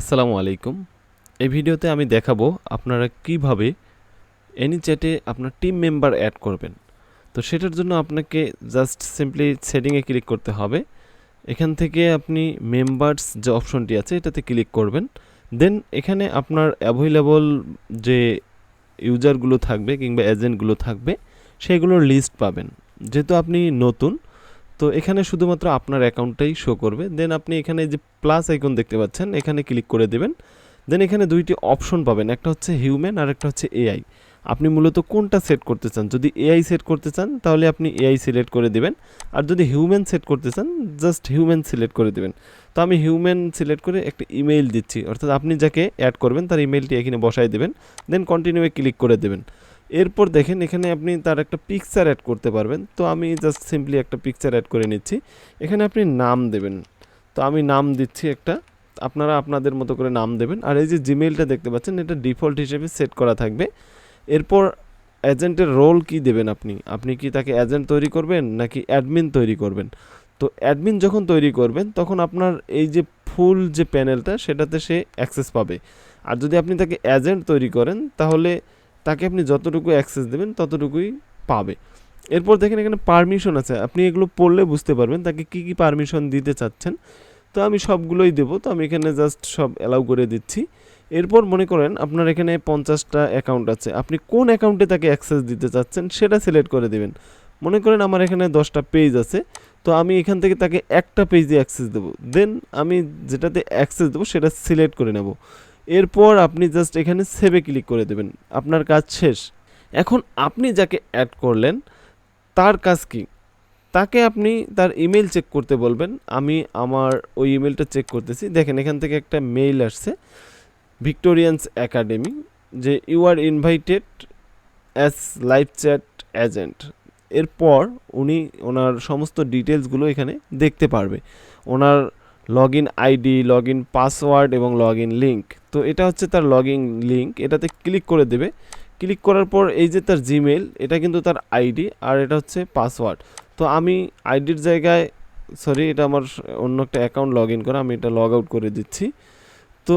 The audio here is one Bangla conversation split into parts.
আসসালামু আলাইকুম। এই ভিডিওতে আমি দেখাবো আপনারা কীভাবে এনি চ্যাটে আপনার টিম মেম্বার অ্যাড করবেন। তো সেটার জন্য আপনাকে জাস্ট সিম্পলি সেটিংয়ে ক্লিক করতে হবে। এখান থেকে আপনি মেম্বার্স যে অপশনটি আছে, এটাতে ক্লিক করবেন। দেন এখানে আপনার অ্যাভেলেবল যে ইউজারগুলো থাকবে কিংবা এজেন্টগুলো থাকবে, সেগুলোর লিস্ট পাবেন। যেহেতু আপনি নতুন তো এখানে শুধুমাত্র আপনার অ্যাকাউন্টটাই শো করবে। দেন আপনি এখানে যে প্লাস আইকন দেখতে পাচ্ছেন, এখানে ক্লিক করে দেবেন। দেন এখানে দুইটি অপশন পাবেন, একটা হচ্ছে হিউম্যান আর একটা হচ্ছে এআই আপনি মূলত কোনটা সেট করতে চান? যদি এআই সেট করতে চান, তাহলে আপনি এআই সিলেক্ট করে দিবেন। আর যদি হিউম্যান সেট করতে চান জাস্ট হিউম্যান সিলেক্ট করে দিবেন। তো আমি হিউম্যান সিলেক্ট করে একটা ইমেইল দিচ্ছি। অর্থাৎ আপনি যাকে অ্যাড করবেন, তার ইমেইলটি এখানে বসাই দেবেন। দেন কন্টিনিউয়ে ক্লিক করে দেবেন। এরপর দেখেন এখানে আপনি তার একটা পিকচার অ্যাড করতে পারবেন। তো আমি জাস্ট সিম্পলি একটা পিকচার অ্যাড করে নিচ্ছি। এখানে আপনি নাম দেবেন। তো আমি নাম দিচ্ছি একটা। আপনারা আপনাদের মতো করে নাম দেবেন। আর এই যে জিমেইলটা দেখতে পাচ্ছেন, এটা ডিফল্ট হিসেবে সেট করা থাকবে। এরপর এজেন্টের রোল কি দেবেন আপনি? আপনি কি তাকে এজেন্ট তৈরি করবেন, নাকি অ্যাডমিন তৈরি করবেন? তো অ্যাডমিন যখন তৈরি করবেন, তখন আপনার এই যে ফুল যে প্যানেলটা সেটাতে সে অ্যাক্সেস পাবে। আর যদি আপনি তাকে এজেন্ট তৈরি করেন, তাহলে তাকে আপনি যতটুকু অ্যাক্সেস দেবেন, ততটুকুই পাবে। এরপর দেখেন এখানে পারমিশন আছে। আপনি এগুলো পড়লে বুঝতে পারবেন তাকে কি কি পারমিশন দিতে চাচ্ছেন। তো আমি সবগুলোই দেবো। তো আমি এখানে জাস্ট সব অ্যালাউ করে দিচ্ছি। এরপর মনে করেন আপনার এখানে পঞ্চাশটা অ্যাকাউন্ট আছে। আপনি কোন অ্যাকাউন্টে তাকে অ্যাক্সেস দিতে চাচ্ছেন সেটা সিলেক্ট করে দেবেন। মনে করেন আমার এখানে দশটা পেজ আছে। তো আমি এখান থেকে তাকে একটা পেজে অ্যাক্সেস দেবো। দেন আমি যেটাতে অ্যাক্সেস দেবো সেটা সিলেক্ট করে নেব। এরপর আপনি জাস্ট এখানে সেভে ক্লিক করে দেবেন। আপনার কাজ শেষ। এখন আপনি যাকে অ্যাড করলেন, তার কাজ কি? তাকে আপনি তার ইমেল চেক করতে বলবেন। আমি আমার ওই ইমেলটা চেক করতেছি। দেখেন, এখান থেকে একটা মেইল আসছে। ভিক্টোরিয়ান্স একাডেমি যে you are invited as live chat agent এরপর উনি ওনার সমস্ত ডিটেলসগুলো এখানে দেখতে পারবে। ওনার log in ID log in password এবং লগ ইন লিঙ্ক তো এটা হচ্ছে তার লগ ইন লিঙ্ক এটাতে ক্লিক করে দেবে। ক্লিক করার পর এই যে তার জিমেল এটা কিন্তু তার আইডি আর এটা হচ্ছে পাসওয়ার্ড তো আমি আইডির জায়গায় সরি এটা আমার অন্য একটা অ্যাকাউন্ট লগ ইন করা, আমি এটা লগ আউট করে দিচ্ছি। তো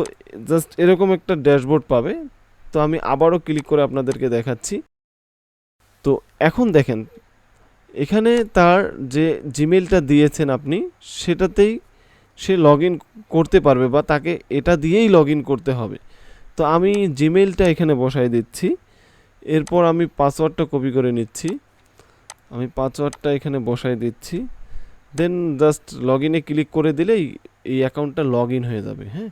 জাস্ট এরকম একটা ড্যাশবোর্ড পাবে। তো আমি আবারও ক্লিক করে আপনাদেরকে দেখাচ্ছি। তো এখন দেখেন, এখানে তার যে জিমেলটা দিয়েছেন আপনি, সেটাতেই সে লগ করতে পারবে বা তাকে এটা দিয়েই লগ করতে হবে। তো আমি জিমেলটা এখানে বসাই দিচ্ছি। এরপর আমি পাসওয়ার্ডটা কপি করে নিচ্ছি। আমি পাসওয়ার্ডটা এখানে বসাই দিচ্ছি। দেন জাস্ট লগ ইনে ক্লিক করে দিলেই এই অ্যাকাউন্টটা লগ ইন হয়ে যাবে হ্যাঁ?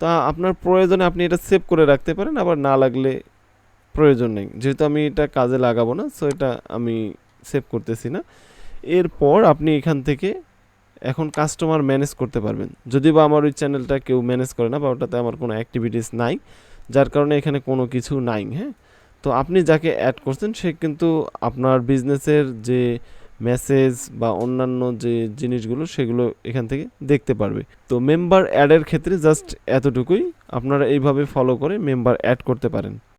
তা আপনার প্রয়োজনে আপনি এটা সেভ করে রাখতে পারেন, আবার না লাগলে প্রয়োজন নেই। যেহেতু আমি এটা কাজে লাগাবো না সো এটা আমি সেভ করতেছি না। এরপর আপনি এখান থেকে এখন কাস্টমার ম্যানেজ করতে পারবেন। যদি বা আমার ওই চ্যানেলটা কেউ ম্যানেজ করে না বা ওটাতে আমার কোনো অ্যাক্টিভিটিস নাই, যার কারণে এখানে কোনো কিছু নাই হ্যাঁ? তো আপনি যাকে অ্যাড করছেন, সে কিন্তু আপনার বিজনেসের যে মেসেজ বা অন্যান্য যে জিনিসগুলো, সেগুলো এখান থেকে দেখতে পারবে। তো মেম্বার অ্যাডের ক্ষেত্রে জাস্ট এতটুকুই। আপনারা এইভাবে ফলো করে মেম্বার অ্যাড করতে পারেন।